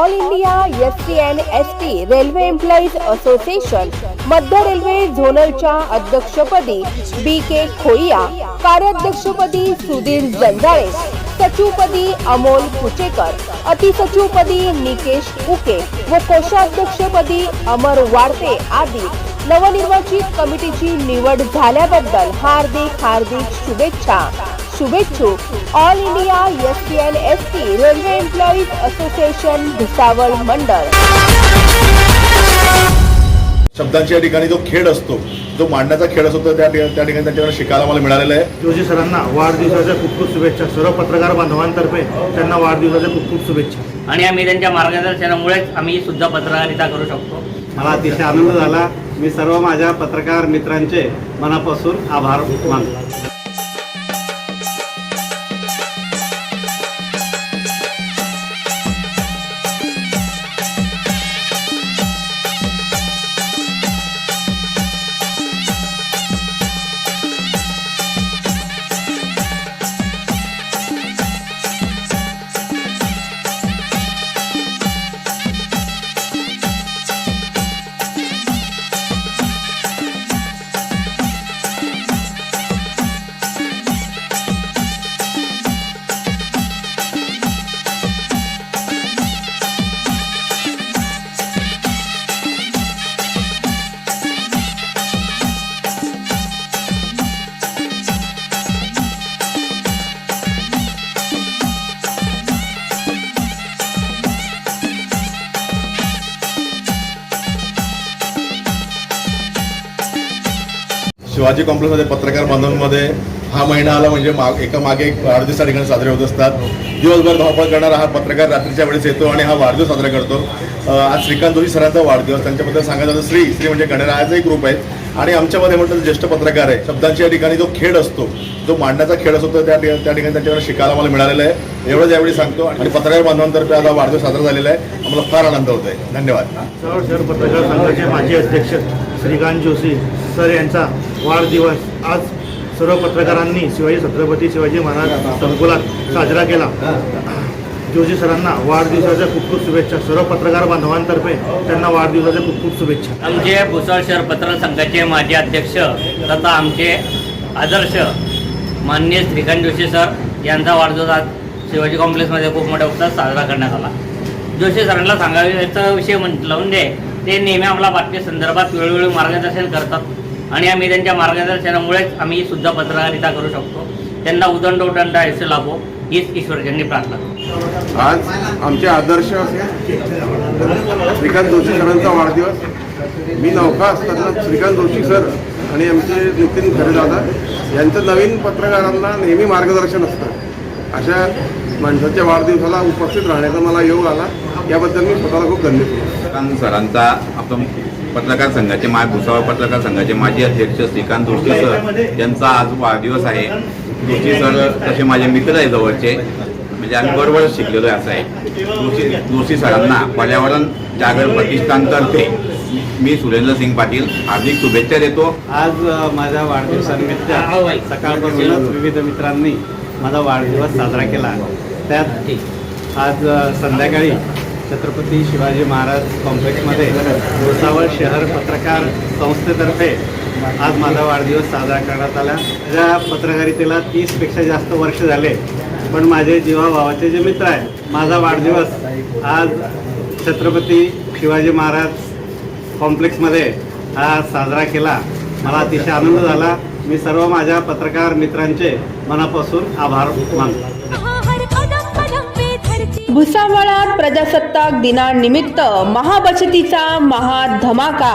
All India S T and S T railway employees association मध्य railway झोनलच्या अध्यक्षपदी B के खोइया कार्याध्यक्षपदी सुधीर जंजाळे सचिवपदी अमोल कुचेकर अतिसचिवपदी निकेश उके व कोषाध्यक्षपदी अमर वाडते आदी नवनिर्वाचित कमिटीची निवड झाल्याबद्दल हार्दिक हार्दिक शुभेच्छा. शुभेच्छुक all India S T N S T railway employees association Bhusawal मंडळ शब्दांच्या या ठिकाणी जो खेळ असतो जो मांडण्याचा खेळ असतो तो त्या त्या ठिकाणी त्यांच्याकडे शिकायला मला मिळालेलं आहे. जोशी सरांना वाढदिवसाच्या खूप खूप शुभेच्छा. सर्व पत्रकार बांधवांतर्फे त्यांना वाढदिवसाच्या खूप खूप शुभेच्छा. आणि आम्ही त्यांच्या मार्गदर्शनामुळेच आम्ही सुद्धा पत्रकारिता करू शकतो. मला अतिशय आनंद झाला. मी सर्व माझ्या पत्रकार मित्रांचे मनापासून आभार मानतो. शिवाजी कॉम्प्लेक्समध्ये पत्रकार बांधवांमध्ये हा महिना आला म्हणजे माग एका मागे एक वाढदिवस त्या ठिकाणी साजरे होत असतात. दिवसभर धावपळ करणारा हा पत्रकार रात्रीच्या वेळेस येतो आणि हा वाढदिवस साजरा करतो. आज श्रीकांत जोशी सरांचा वाढदिवस त्यांच्याबद्दल सांगायचं जातं श्री श्री म्हणजे गणरायाचा एक ग्रुप आहे आणि आमच्यामध्ये म्हटलं ज्येष्ठ पत्रकार आहे. शब्दांच्या या ठिकाणी जो खेळ असतो जो मांडण्याचा खेळ असतो त्या ठिकाणी त्या ठिकाणी त्यांच्याकडे शिकायला मला मिळालेलं आहे. एवढंच यावेळी सांगतो. आणि पत्रकार बांधवांतर्फे आज वाढदिवस साजरा झालेला आहे. आम्हाला फार आनंद होत आहे. धन्यवाद. सर पत्रकार संघाचे माजी अध्यक्ष श्रीकांत जोशी सर यांचा वाढदिवस. आज सर्व पत्रकारांनी शिवाजी छत्रपती शिवाजी महाराज संकुलात साजरा केला. जोशी सरांना वाढदिवसाच्या खूप खूप शुभेच्छा. सर्व पत्रकार बांधवांतर्फे त्यांना वाढदिवसाच्या खूप खूप शुभेच्छा. आमचे भुसाळ शहर पत्रकार संघाचे माजी अध्यक्ष तथा आमचे आदर्श माननीय श्रीकांत जोशी सर यांचा वाढदिवस आज शिवाजी कॉम्प्लेक्समध्ये खूप मोठ्या उत्साहात साजरा करण्यात आला. जोशी सरांना सांगायचा विषय म्हटलं म्हणजे ते नेहमी आम्हाला बातमी संदर्भात वेळोवेळी मार्गदर्शन करतात. आणि आम्ही त्यांच्या मार्गदर्शनामुळेच आम्ही सुद्धा पत्रकारिता करू शकतो. त्यांना उदंड उदंड आयुष्य लाभो हीच ईश्वरचंदी प्रार्थना आज आमचे आदर्श श्रीकांत जोशी सरांचा वाढदिवस. मी नौका असताना श्रीकांत जोशी सर आणि आमचे नितीन खरेदादा यांचं नवीन पत्रकारांना नेहमी मार्गदर्शन असतं. अशा माणसाच्या वाढदिवसाला उपस्थित राहण्याचा मला योग आला. याबद्दल मी स्वतःला खूप धन्य श्रीकांत सरांचा आपण पत्रकार संघाचे मा भुसावळ पत्रकार संघाचे माजी अध्यक्ष श्रीकांत दुर्शी सर यांचा आज वाढदिवस आहे. दुर्शी सर तसे माझे मित्र आहे जवळचे. म्हणजे आम्ही बरोबर शिकलेलो आहे असं आहे. जोशी जोशी सरांना पर्यावरण जागर प्रतिष्ठानतर्फे मी सुरेंद्र सिंग पाटील हार्दिक शुभेच्छा देतो. आज माझ्या वाढदिवसानिमित्त सकाळपासूनच विविध मित्रांनी माझा वाढदिवस साजरा केला. त्यात आज संध्याकाळी छत्रपती शिवाजी महाराज कॉम्प्लेक्समध्ये भुसावळ शहर पत्रकार संस्थेतर्फे आज माझा वाढदिवस साजरा करण्यात आला. माझ्या पत्रकारितेला तीसपेक्षा जास्त वर्ष झाले पण माझे जीवाभावाचे जे मित्र आहेत माझा वाढदिवस आज छत्रपती शिवाजी महाराज कॉम्प्लेक्समध्ये हा साजरा केला. मला अतिशय आनंद झाला. मी सर्व माझ्या पत्रकार मित्रांचे मनापासून आभार मानतो. भुसावळात प्रजासत्ताक दिनानिमित्त महाबचतीचा महाधमाका.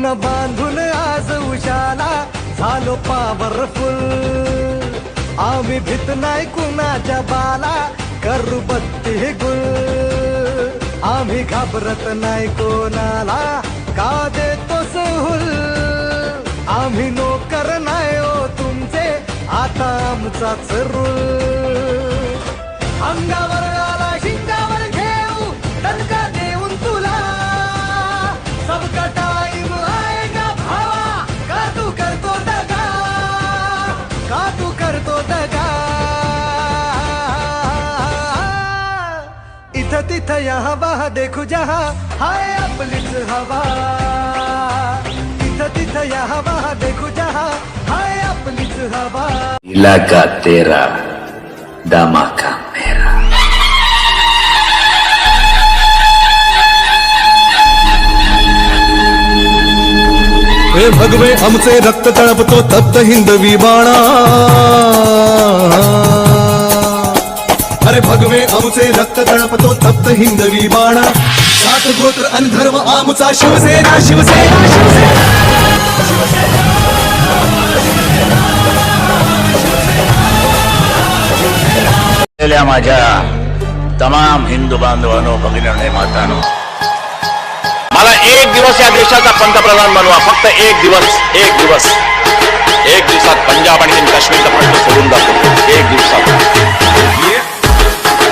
स्वप्न बांधून आज उशाला झालो पावरफुल आम्ही भीत नाही कुणाच्या बाला करू बत्ती आम्ही घाबरत नाही कोणाला का देतो सहुल. आम्ही नोकर नाही हो तुमचे आता आमचाच रूल. इथं तिथं यहाँ वहाँ देखू जहाँ। हाय आपलीच हवा। इथं तिथं यहाँ वहाँ देखू जहाँ। हाय आपलीच हवा। इलाका तेरा धमाका मेरा। हे भगवे आमचे रक्त तळपतो तप्त हिंदवी बाणा अरे भगवे आमचे रक्त तळपतो तप्त हिंदवी बाणा. सात गोत्र आणि धर्म आमचा शिवसेना शिवसेना शिवसेना. माझ्या तमाम हिंदू बांधवांनो भगिनी मातानो. मला एक दिवस या देशाचा पंतप्रधान बनवा. फक्त एक दिवस एक दिवस. एक दिवसात पंजाब आणि काश्मीरचा प्रश्न सोडून जातो. एक दिवसात.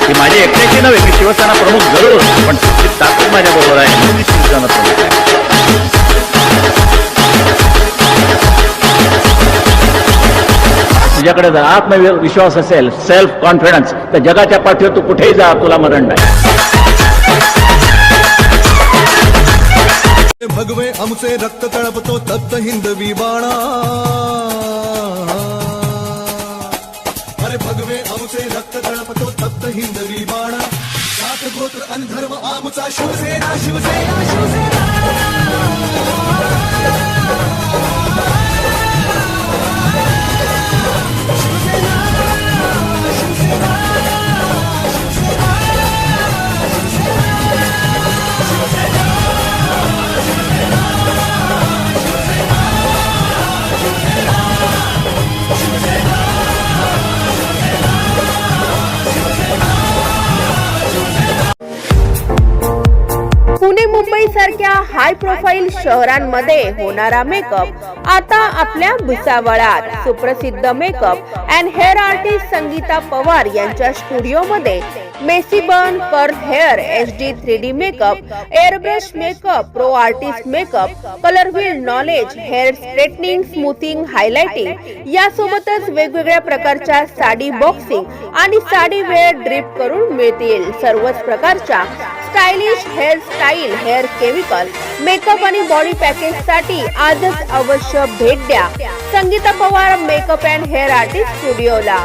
की माझी एकट्याची नव्हे मी शिवसेना प्रमुख जरूर. पण ती ताकद माझ्याबरोबर आहे. मी शिवसेना प्रमुख आहे. तुझ्याकडे जर आत्मविश्वास असेल सेल्फ कॉन्फिडन्स तर जगाच्या पाठीवर तू कुठेही जा तुला मरण नाही. भगवे आमचे रक्त तळपतो तप्त हिंदवी बाणा धर्म आमचा शिवसेना शिवसेना शिवसेना हाय प्रोफाईल शहरांमध्ये होणारा मेकअप आता आपल्या भुसावळात सुप्रसिद्ध makeup and hair artist Sangeeta Pawar यांच्या स्टुडिओमध्ये messy bun curve hair H D three D makeup airbrush makeup pro artist makeup colour wheel knowledge hair straightening smoothing highlighting यासोबतच वेगवेगळ्या प्रकारच्या साडी बॉक्सिंग आणि साडी वेअर ड्रिप करून मिळतील. सर्वच प्रकारच्या stylish hair style hair chemical makeup आणि बॉडी पॅकेजसाठी आजच अवश्य भेट द्या. Sangeeta Pawar makeup and hair artist स्टुडिओला.